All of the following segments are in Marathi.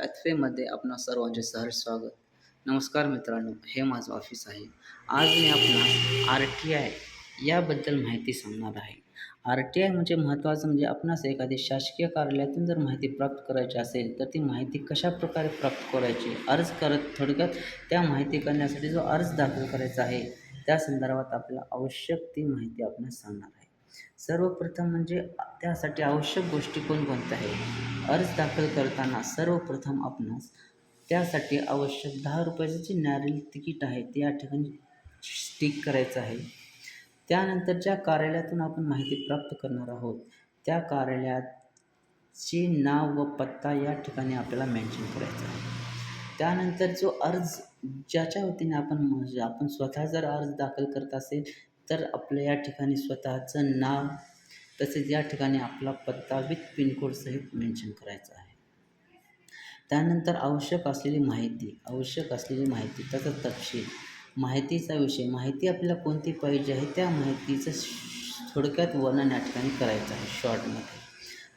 कॅथवेमध्ये आपणा सर्वांचे सहर्ष स्वागत. नमस्कार मित्रांनो हे माझं ऑफिस आहे. आज मी आपणास आर टी आय याबद्दल माहिती सांगणार आहे. आर टी आय म्हणजे महत्त्वाचं म्हणजे आपणास एखादी शासकीय कार्यालयातून जर माहिती प्राप्त करायची असेल तर ती माहिती कशाप्रकारे प्राप्त करायची अर्ज करत थोडक्यात त्या माहिती करण्यासाठी जो अर्ज दाखल करायचा आहे त्या संदर्भात आपल्याला आवश्यक ती माहिती आपणास सांगणार आहे. सर्वप्रथम म्हणजे त्यासाठी आवश्यक गोष्टी कोणकोणत्या आहेत? अर्ज दाखल करताना सर्वप्रथम आपणास त्यासाठी आवश्यक दहा रुपयाचं जे नॅरल तिकीट आहे ते या ठिकाणी स्टिक करायचं आहे. त्यानंतर ज्या कार्यालयातून आपण माहिती प्राप्त करणार आहोत त्या कार्यालयाचे नाव व पत्ता या ठिकाणी आपल्याला मेन्शन करायचा आहे. त्यानंतर जो अर्ज ज्याच्या वतीने आपण म्हणजे आपण स्वतः जर अर्ज दाखल करत असेल तर आपलं या ठिकाणी स्वतःचं नाव तसेच या ठिकाणी आपला पत्ता विथ पिनकोडसहित मेन्शन करायचा आहे. त्यानंतर आवश्यक असलेली माहिती आवश्यक असलेली माहिती त्याचा तपशील माहितीचा विषय माहिती आपल्याला कोणती पाहिजे आहे त्या माहितीचं थोडक्यात वर्णन या ठिकाणी करायचं आहे शॉर्टमध्ये.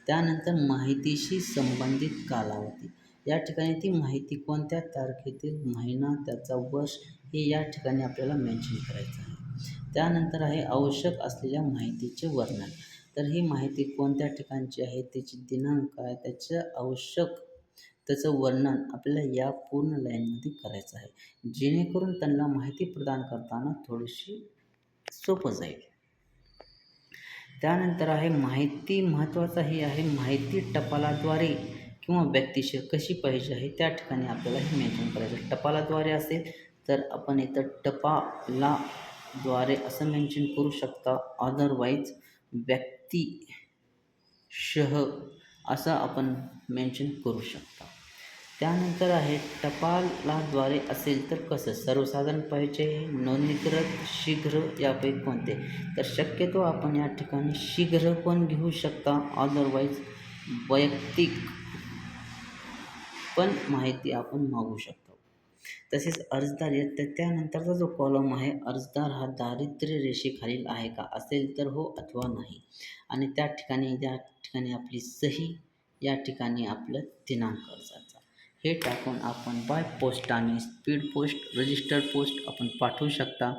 त्यानंतर माहितीशी संबंधित कालावधी. या ठिकाणी ती माहिती कोणत्या तारखेतील महिना त्याचा वर्ष हे या ठिकाणी आपल्याला मेन्शन करायचं आहे. त्यानंतर आहे आवश्यक असलेल्या माहितीचे वर्णन. तर ही माहिती कोणत्या ठिकाणची आहे? त्याची दिनांक काय? त्याचं आवश्यक त्याचं वर्णन आपल्याला या पूर्ण लाईनमध्ये करायचं आहे. जेणेकरून त्यांना माहिती प्रदान करताना थोडीशी सोपं जाईल. त्यानंतर आहे माहिती महत्त्वाचं हे आहे माहिती टपालाद्वारे किंवा व्यक्तिशः कशी पाहिजे आहे त्या ठिकाणी आपल्याला हे मेन्शन करायचं टपालाद्वारे असेल तर आपण इथं टपाला द्वारे असं मेन्शन करू शकता. अदरवाईज व्यक्तिशः असं आपण मेन्शन करू शकता. त्यानंतर आहे टपालाद्वारे असेल तर कसं? सर्वसाधारण पाहिजे नोंदणीकृत शीघ्र यापैकी कोणते? तर शक्यतो आपण या ठिकाणी शीघ्र पण घेऊ शकता. अदरवाईज वैयक्तिक पण माहिती आपण मागू शकतो. तसेच अर्जदार तर त्यानंतरचा जो कॉलम आहे अर्जदार हा दारिद्र्य रेषेखालील आहे का? असेल तर हो अथवा नाही? आणि त्या ठिकाणी या ठिकाणी आपली सही या ठिकाणी आपलं दिनांक अर्जाचा हे टाकून आपण बाय पोस्टाने स्पीड पोस्ट रजिस्टर्ड पोस्ट आपण पाठवू शकता.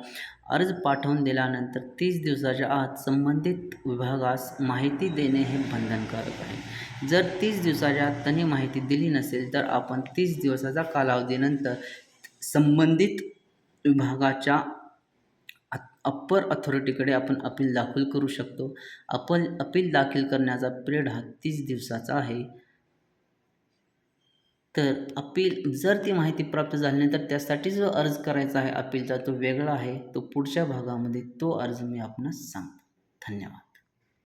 अर्ज पाठवून दिल्यानंतर तीस दिवसाच्या आत संबंधित विभागास माहिती देणे हे बंधनकारक आहे. जर तीस दिवसाच्या आत त्यांनी माहिती दिली नसेल तर आपण तीस दिवसाचा कालावधीनंतर संबंधित विभागाच्या अप्पर अथॉरिटीकडे आपण अपील दाखल करू शकतो. अपल अपील दाखल करण्याचा पिरियड हा तीस दिवसाचा आहे. तर अपील जर ती माहिती प्राप्त झाली नाही तर त्यासाठी जो अर्ज करायचा आहे अपीलचा तो वेगळा आहे. तो पुढच्या भागामध्ये तो अर्ज मी आपणास सांगतो. धन्यवाद.